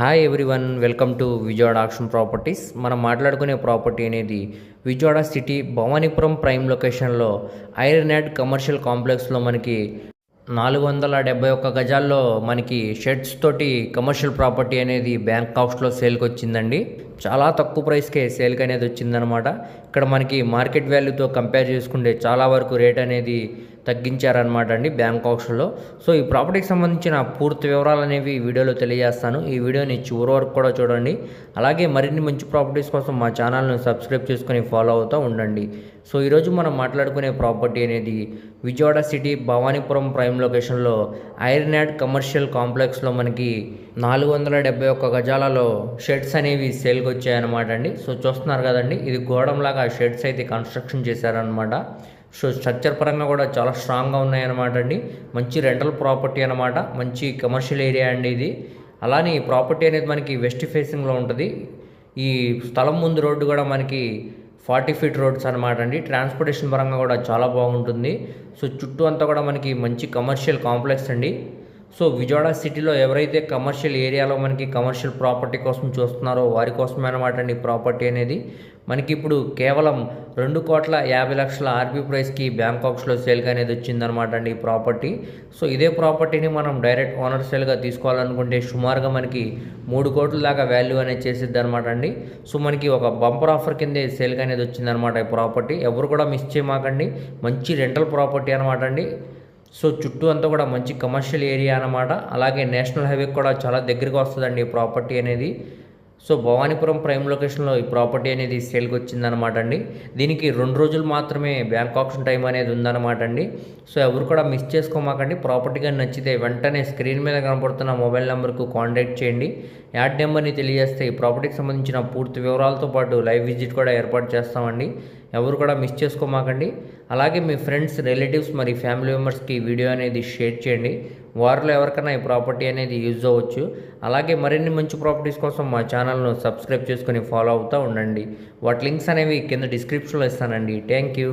Hi everyone welcome to Vijayawada auction properties మనం మాట్లాడుకునే property అనేది విజయవాడ సిటీ భవానీపురం ప్రైమ్ లొకేషన్లో ఐరన్యాడ్ కమర్షియల్ కాంప్లెక్స్లో మనకి నాలుగు వందల డెబ్బై ఒక్క గజాల్లో మనకి షెడ్స్ తోటి కమర్షియల్ ప్రాపర్టీ అనేది బ్యాంక్ కాస్ట్లో సేల్కి వచ్చిందండి. చాలా తక్కువ ప్రైస్కే సేల్కి అనేది వచ్చిందనమాట ఇక్కడ మనకి మార్కెట్ వాల్యూతో కంపేర్ చేసుకుంటే చాలా వరకు రేట్ అనేది తగ్గించారనమాట అండి బ్యాంక్ సో ఈ ప్రాపర్టీకి సంబంధించిన పూర్తి వివరాలు అనేవి ఈ వీడియోలో తెలియజేస్తాను. ఈ వీడియోని చివరి వరకు కూడా చూడండి. అలాగే మరిన్ని మంచి ప్రాపర్టీస్ కోసం మా ఛానల్ను సబ్స్క్రైబ్ చేసుకొని ఫాలో అవుతూ ఉండండి. సో ఈరోజు మనం మాట్లాడుకునే ప్రాపర్టీ అనేది విజయవాడ సిటీ భవానీపురం ప్రైమ్ లొకేషన్లో ఐరన్ కమర్షియల్ కాంప్లెక్స్లో మనకి నాలుగు వందల డెబ్బై ఒక్క గజాలలో షెడ్స్ అనేవి సేల్కి వచ్చాయన్నమాట అండి. సో చూస్తున్నారు కదండి ఇది గోడంలాగా షెడ్స్ అయితే కన్స్ట్రక్షన్ చేశారనమాట సో స్ట్రక్చర్ పరంగా కూడా చాలా స్ట్రాంగ్గా ఉన్నాయన్నమాట అండి. మంచి రెంటల్ ప్రాపర్టీ అనమాట మంచి కమర్షియల్ ఏరియా అండి ఇది. అలానే ఈ ప్రాపర్టీ అనేది మనకి వెస్ట్ ఫేసింగ్లో ఉంటుంది. ఈ స్థలం ముందు రోడ్డు కూడా మనకి ఫార్టీ ఫీట్ రోడ్స్ అనమాట అండి. ట్రాన్స్పోర్టేషన్ పరంగా కూడా చాలా బాగుంటుంది. సో చుట్టూ అంతా కూడా మనకి మంచి కమర్షియల్ కాంప్లెక్స్ అండి. సో విజయవాడ సిటీలో ఎవరైతే కమర్షియల్ ఏరియాలో మనకి కమర్షియల్ ప్రాపర్టీ కోసం చూస్తున్నారో వారి కోసమే అనమాట అండి ప్రాపర్టీ అనేది. మనకి ఇప్పుడు కేవలం రెండు కోట్ల యాభై లక్షల ఆర్బీ ప్రైస్కి బ్యాంకాక్స్లో సేల్గా అనేది వచ్చిందనమాట అండి ఈ ప్రాపర్టీ. సో ఇదే ప్రాపర్టీని మనం డైరెక్ట్ ఓనర్ సేల్గా తీసుకోవాలనుకుంటే సుమారుగా మనకి మూడు కోట్ల దాకా వాల్యూ అనేది చేసిద్ది అనమాట అండి. సో మనకి ఒక బంపర్ ఆఫర్ కిందే సేల్గా అనేది వచ్చిందనమాట ఈ ప్రాపర్టీ. ఎవరు కూడా మిస్ చేయమాకండి. మంచి రెంటల్ ప్రాపర్టీ అనమాట అండి. సో చుట్టూ అంతా కూడా మంచి కమర్షియల్ ఏరియా అనమాట అలాగే నేషనల్ హైవే కూడా చాలా దగ్గరగా వస్తుందండి ఈ ప్రాపర్టీ అనేది. సో భవానీపురం ప్రైమ్ లొకేషన్లో ఈ ప్రాపర్టీ అనేది సేల్కి వచ్చిందనమాట అండి. దీనికి రెండు రోజులు మాత్రమే బ్యాంక్ ఆప్షన్ టైం అనేది ఉందన్నమాట అండి. సో ఎవరు కూడా మిస్ చేసుకోమాకండి. ప్రాపర్టీ కానీ నచ్చితే వెంటనే స్క్రీన్ మీద కనపడుతున్న మొబైల్ నెంబర్కు కాంటాక్ట్ చేయండి. యాడ్ నెంబర్ని తెలియజేస్తే ఈ ప్రాపర్టీకి సంబంధించిన పూర్తి వివరాలతో పాటు లైవ్ విజిట్ కూడా ఏర్పాటు చేస్తామండి. ఎవరు కూడా మిస్ చేసుకోమాకండి. అలాగే మీ ఫ్రెండ్స్ రిలేటివ్స్ మరి ఫ్యామిలీ మెంబర్స్కి వీడియో అనేది షేర్ చేయండి. వారిలో ఎవరికైనా ఈ ప్రాపర్టీ అనేది యూజ్ అవ్వచ్చు. అలాగే మరిన్ని మంచి ప్రాపర్టీస్ కోసం మా ఛానల్ను సబ్స్క్రైబ్ చేసుకొని ఫాలో అవుతూ ఉండండి. వాటి లింక్స్ అనేవి కింద డిస్క్రిప్షన్లో ఇస్తానండి. Thank you.